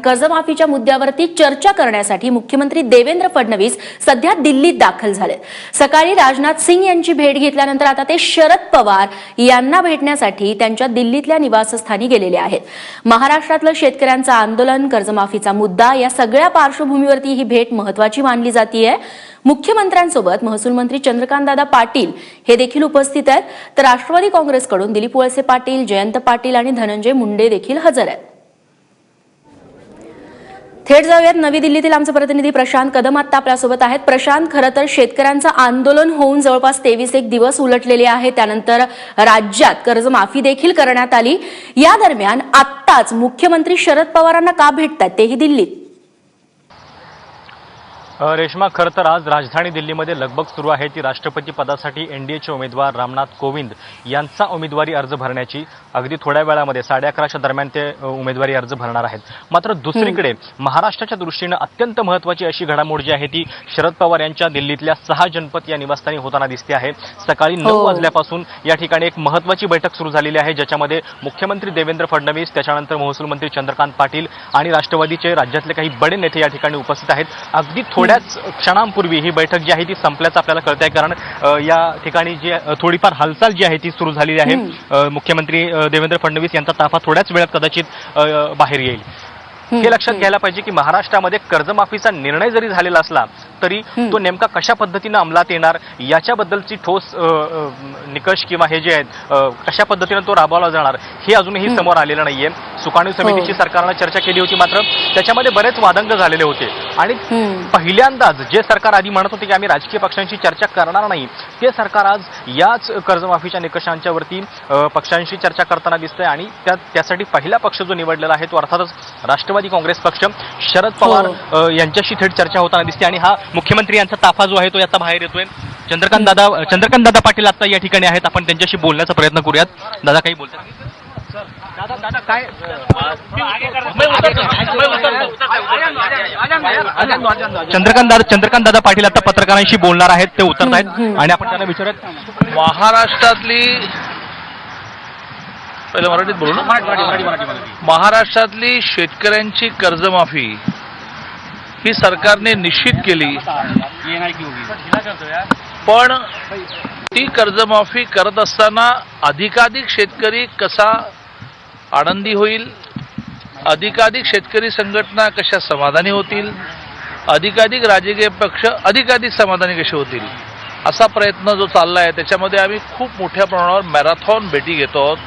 कर्जमाफीच्या मुद्द्यावरती चर्चा करण्यासाठी मुख्यमंत्री देवेंद्र फडणवीस सध्या दिल्लीत दाखल झाले सकाळी राजनाथ सिंग यांची भेट घेतल्यानंतर आता ते शरद पवार यांना भेटण्यासाठी त्यांच्या दिल्लीतल्या निवासस्थानी गेलेले आहेत. महाराष्ट्रातलं शेतकऱ्यांचं आंदोलन कर्जमाफीचा मुद्दा या सगळ्या पार्श्वभूमीवरती ही भेट महत्वाची मानली जातीये. मुख्यमंत्र्यांसोबत महसूल मंत्री चंद्रकांतदादा पाटील हे देखील उपस्थित आहेत. तर राष्ट्रवादी काँग्रेसकडून दिलीप वळसे पाटील जयंत पाटील आणि धनंजय मुंडे देखील हजर आहेत. थेट जाऊयात. नवी दिल्लीतील आमचे प्रतिनिधी प्रशांत कदम आत्ता आपल्यासोबत आहेत. प्रशांत खरं तर शेतकऱ्यांचं आंदोलन होऊन जवळपास तेवीस एक दिवस उलटलेले आहे. त्यानंतर राज्यात कर्जमाफी देखील करण्यात आली. या दरम्यान आत्ताच मुख्यमंत्री शरद पवारांना का भेटतात तेही दिल्लीत. रेश्मा खरं तर आज राजधानी दिल्लीमध्ये लगबग सुरू आहे. ती राष्ट्रपती पदासाठी एनडीएचे उमेदवार रामनाथ कोविंद यांचा उमेदवारी अर्ज भरण्याची अगदी थोड्या वेळामध्ये साडे अकराच्या दरम्यान ते उमेदवारी अर्ज भरणार आहेत. मात्र दुसरीकडे महाराष्ट्राच्या दृष्टीनं अत्यंत महत्वाची अशी घडामोड जी आहे ती शरद पवार यांच्या दिल्लीतल्या सहा जनपद या निवासस्थानी होताना दिसते आहे. सकाळी नऊ हो. वाजल्यापासून या ठिकाणी एक महत्वाची बैठक सुरू झालेली आहे ज्याच्यामध्ये मुख्यमंत्री देवेंद्र फडणवीस त्याच्यानंतर महसूल मंत्री चंद्रकांत पाटील आणि राष्ट्रवादीचे राज्यातले काही बडे नेते या ठिकाणी उपस्थित आहेत. अगदी थोड्याच क्षणांपूर्वी ही बैठक जी आहे ती संपल्याचं आपल्याला कळत आहे कारण या ठिकाणी जी थोडीफार हालचाल जी आहे ती सुरू झालेली आहे. मुख्यमंत्री देवेंद्र फडणवीस यांचा ताफा थोड्याच वेळात कदाचित बाहेर येईल. हे लक्षात घ्यायला पाहिजे की महाराष्ट्रामध्ये कर्जमाफीचा निर्णय जरी झालेला असला तरी तो नेमका कशा पद्धतीनं अंमलात येणार याच्याबद्दलची ठोस निकष किंवा हे जे आहेत कशा पद्धतीनं तो राबवला जाणार हे अजूनही समोर आलेलं नाहीये. सुकाणू समितीची सरकारनं चर्चा केली होती मात्र त्याच्यामध्ये बरेच वादंग झालेले होते. आणि. पहिल्यांदाच जे सरकार आधी म्हणत होते की आम्ही राजकीय पक्षांशी चर्चा करणार नाही ते सरकार आज याच कर्जमाफीच्या निकषांच्या वरती अ, पक्षांशी चर्चा करताना दिसतंय आणि त्या त्यासाठी पहिला पक्ष जो निवडलेला आहे तो अर्थातच राष्ट्रवादी काँग्रेस पक्ष. शरद पवार हो. यांच्याशी थेट चर्चा होताना दिसते आणि हा मुख्यमंत्री यांचा ताफा जो आहे तो याचा बाहेर येतोय. चंद्रकांत दादा चंद्रकांत दादा पाटील आता या ठिकाणी आहेत. आपण त्यांच्याशी बोलण्याचा प्रयत्न करूयात. दादा काही बोलतात? काय चंद्रकांत दादा चंद्रकांत दादा पाटील आता पत्रकारांशी बोलणार आहेत ते उतरत आहेत आणि आपण त्यांना विचारत महाराष्ट्रातली पहिलं मराठीत बोलू ना महाराष्ट्रातली शेतकऱ्यांची कर्जमाफी ही सरकारने निश्चित केली पण ती कर्जमाफी करत असताना अधिकाधिक शेतकरी कसा आनंदी होईल. अधिकाधिक शेतकरी संघटना कशा समाधानी होतील? अधिकाधिक राजकीय पक्ष अधिकाधिक समाधानी कसे होतील? असा प्रयत्न जो चालला आहे त्याच्यामध्ये आम्ही खूप मोठ्या प्रमाणावर मॅरेथॉन भेटी घेतो आहोत.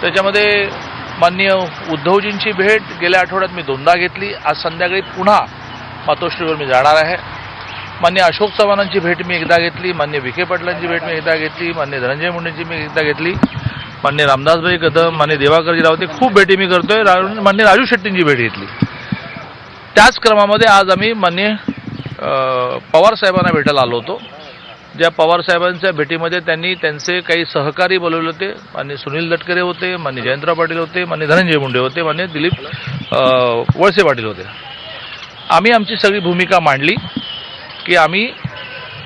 त्याच्यामध्ये माननीय उद्धवजींची भेट गेल्या आठवड्यात मी दोनदा घेतली. आज संध्याकाळी पुन्हा मातोश्रीवर मी जाणार आहे. मान्य अशोक चव्हाणांची भेट मी एकदा घेतली मान्य विखे पाटलांची भेट मी एकदा घेतली मान्य धनंजय मुंडेंची मी एकदा घेतली. मान्य रामदासभाई कदम मान्य देवाकरजी रावते खूप भेटी मी करतोय. रा- मान्य राजू शेट्टींची भेट घेतली. त्याच क्रमामध्ये आज आम्ही मान्य पवारसाहेबांना पवार साहेबांना भेटायला आलो होतो. ज्या पवार साहेबांच्या भेटीमध्ये त्यांनी त्यांचे काही सहकारी बोलवले होते. मान्य सुनील दटकरे होते मान्य जयंतराव पाटील होते मान्य धनंजय मुंडे होते मान्य दिलीप वळसे पाटील होते. आम्ही आमची सगळी भूमिका मांडली की आम्ही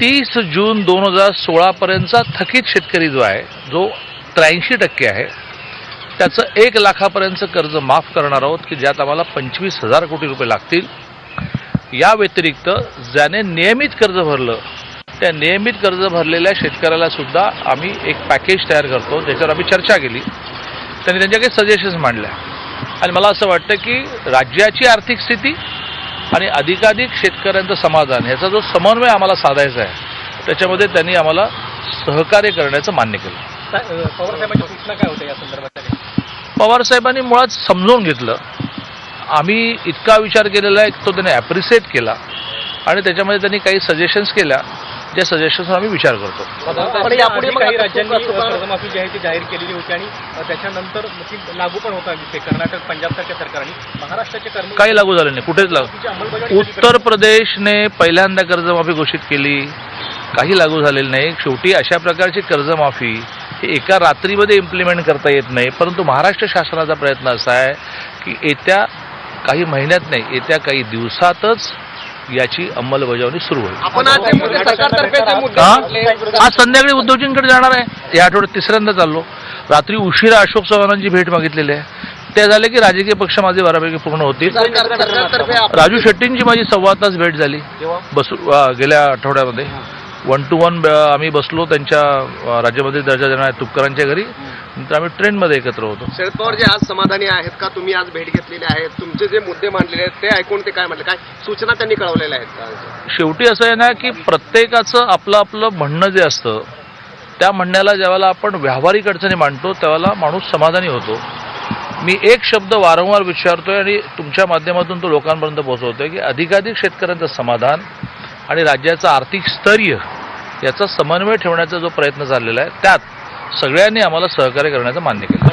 तीस जून दोन हजार सोळापर्यंतचा थकीत शेतकरी जो आहे जो त्र्याऐंशी टक्के आहे. त्याचं एक लाखापर्यंतचं कर्ज माफ करणार आहोत की ज्यात आम्हाला पंचवीस हजार कोटी रुपये लागतील. या व्यतिरिक्त ज्याने नियमित कर्ज भरलं त्या नियमित कर्ज भरलेल्या शेतकऱ्याला सुद्धा आम्ही एक पॅकेज तयार करतो ज्याच्यावर आम्ही चर्चा केली. त्यांनी त्यांच्या काही सजेशन्स मांडल्या. आणि मला असं वाटतं की राज्याची आर्थिक स्थिती आणि अधिकाधिक शेतकऱ्यांचं समाधान ह्याचा जो समन्वय आम्हाला साधायचा आहे त्याच्यामध्ये त्यांनी आम्हाला सहकार्य करण्याचं मान्य केलं. पवार साहेबांच्या सूचना काय होत्या या संदर्भात पवार साहेबांनी मुळात समजून घेतलं. आम्ही इतका विचार केलेला आहे तो त्यांनी ॲप्रिसिएट केला. आणि त्याच्यामध्ये त्यांनी काही सजेशन्स केल्या ज्या सजेशन्स आम्ही विचार करतो. काही राज्यांनी कर्जमाफी जी आहे ती जाहीर केलेली होती आणि त्याच्यानंतर ती लागू पण होता ते कर्नाटक पंजाब सारख्या सरकारने. महाराष्ट्राचे कर्म काही लागू झालं नाही कुठेच लागू उत्तर प्रदेशने पहिल्यांदा कर्जमाफी घोषित केली. काही लागू झालेलं नाही. शेवटी अशा प्रकारची कर्जमाफी ही एका रात्रीमध्ये इम्प्लिमेंट करता येत नाही परंतु महाराष्ट्र शासनाचा प्रयत्न असा आहे की येत्या काही महिन्यात नाही येत्या काही दिवसातच याची अंमलबजावणी सुरू होईल. आपण आज हा? संध्याकाळी उद्धवजींकडे जाणार आहे. या आठवड्यात तिसऱ्यांदा चाललो. रात्री उशिरा अशोक चव्हाणांची भेट मागितलेली आहे. ते झाले की राजकीय पक्ष माझे बऱ्यापैकी पूर्ण होतील. राजू शेट्टींची माझी सव्वा तास भेट झाली. बसू गेल्या आठवड्यामध्ये. वन टू वन आम्ही बसलो त्यांच्या राज्यमंत्री दर्जा देणाऱ्या तुपकरांच्या घरी. नंतर आम्ही ट्रेनमध्ये एकत्र होतो. शरद पवार जे आज समाधानी आहेत का? तुम्ही आज भेट घेतलेली आहे तुमचे जे मुद्दे मांडलेले आहेत ते ऐकून ते काय म्हटले? काय सूचना त्यांनी कळवलेल्या आहेत का? शेवटी असं आहे ना की प्रत्येकाचं आपलं आपलं म्हणणं जे असतं त्या म्हणण्याला ज्यावेळेला आपण व्यावहारिक अडचणी मांडतो त्यावेळेला माणूस समाधानी होतो. मी एक शब्द वारंवार विचारतोय आणि तुमच्या माध्यमातून तो लोकांपर्यंत पोहोचवतोय की अधिकाधिक शेतकऱ्यांचं समाधान आणि राज्याचं आर्थिक स्थैर्य याचा समन्वय ठेवण्याचा जो प्रयत्न चाललेला आहे त्यात सगळ्यांनी आम्हाला सहकार्य करण्याचं मान्य केलं.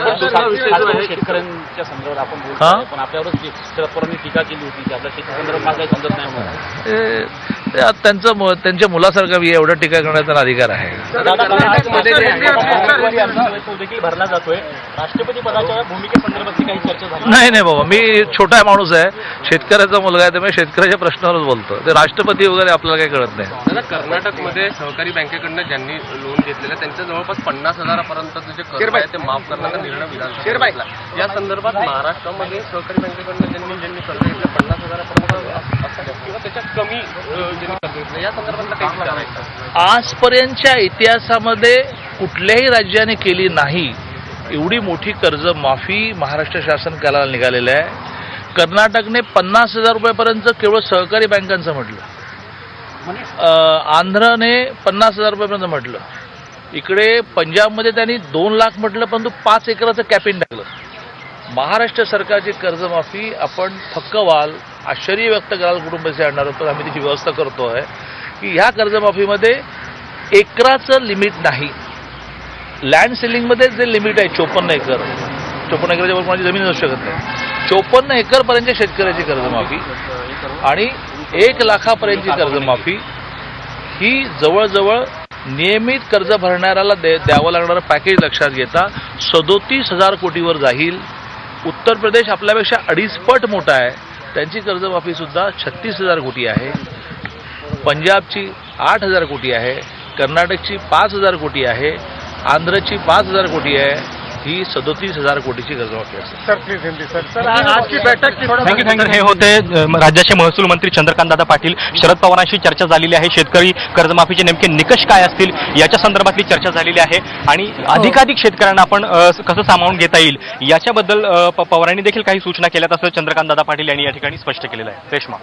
शेतकऱ्यांच्या संदर्भात आपण? पण आपल्यावरच शरद पवारांनी टीका केली होती की आपल्या शेती संदर्भात काही समजत नाही म्हणून. ते- ते आता त्यांचं त्यांच्या मुलासारखा मी एवढं टीका करण्याचा अधिकार आहे. देखील भरला जातोय. राष्ट्रपती पदाच्या भूमिकेसंदर्भातली काही चर्चा झाली. नाही नाही बाबा मी छोटा माणूस आहे. शेतकऱ्याचा मुलगा आहे तर मी शेतकऱ्याच्या प्रश्नावरच बोलतो ते राष्ट्रपती वगैरे आपल्याला काही कळत नाही. कर्नाटकमध्ये सहकारी बँकेकडनं ज्यांनी लोन घेतलेलं त्यांच्या जवळपास पन्नास हजारापर्यंत जे कर्ज आहे ते माफ करण्याचा निर्णय. घेतला. या संदर्भात महाराष्ट्रामध्ये सहकारी बँकेकडनं ज्यांनी ज्यांनी कर्ज घेतलं पन्नास हजारापर्यंत किंवा त्याच्या कमी ज्यांनी कर्ज घेतलं या संदर्भातला काही विचार आहे का? आजपर्यंतच्या इतिहासामध्ये कुठल्याही राज्याने केली नाही. एवढी मोठी कर्ज माफी महाराष्ट्र शासन करायला निघालेलं आहे. कर्नाटकने पन्नास हजार रुपयापर्यंत केवळ सहकारी बँकांचं म्हटलं. आंध्रने पन्नास हजार रुपयापर्यंत म्हटलं. इकडे पंजाबमध्ये त्यांनी दोन लाख म्हटलं परंतु पाच एकराचं कॅपिन टाकलं. महाराष्ट्र सरकारची कर्जमाफी आपण थक्क व्हाल आश्चर्य व्यक्त कराल कुटुंबाचे आणणार होतो आम्ही त्याची व्यवस्था करतो आहे की ह्या कर्जमाफीमध्ये एकराचं लिमिट नाही. लँड सेलिंगमध्ये जे लिमिट आहे चोपन्न एकर चोपन्न एकराच्या वर कोणाची जमीन असू शकत नाही. चोपन्न एकरपर्यंत शेतकऱ्याची कर्जमाफी आणि एक लाखापर्यंतची कर्जमाफी ही जवळजवळ नियमित कर्ज भरणाऱ्याला दे द्यावं लागणारं पॅकेज लक्षात घेता. सदोतीस हजार कोटीवर जाईल. उत्तर प्रदेश आपल्यापेक्षा अडीच पट मोठा आहे. त्यांची कर्जमाफी सुद्धा छत्तीस हजार कोटी आहे. पंजाबची आठ हजार कोटी आहे. कर्नाटकची पाच हजार कोटी आहे. आंध्रची पाच हजार कोटी आहे. ही सदोतीस हजार कोटीची कर्जमाफी असेल थँक्यू थँक्यू हे होते अ, राज्याचे महसूल मंत्री चंद्रकांत दादा पाटील शरद पवारांशी चर्चा झालेली आहे. शेतकरी कर्जमाफीचे नेमके निकष काय असतील याच्या संदर्भातली चर्चा झालेली आहे. आणि अधिकाधिक शेतकऱ्यांना आपण अ, कसं सामावून घेता येईल याच्याबद्दल अ, प- पवारांनी देखील काही सूचना केल्यात असं चंद्रकांत दादा पाटील यांनी या ठिकाणी स्पष्ट केलेलं आहे. रेश्मा.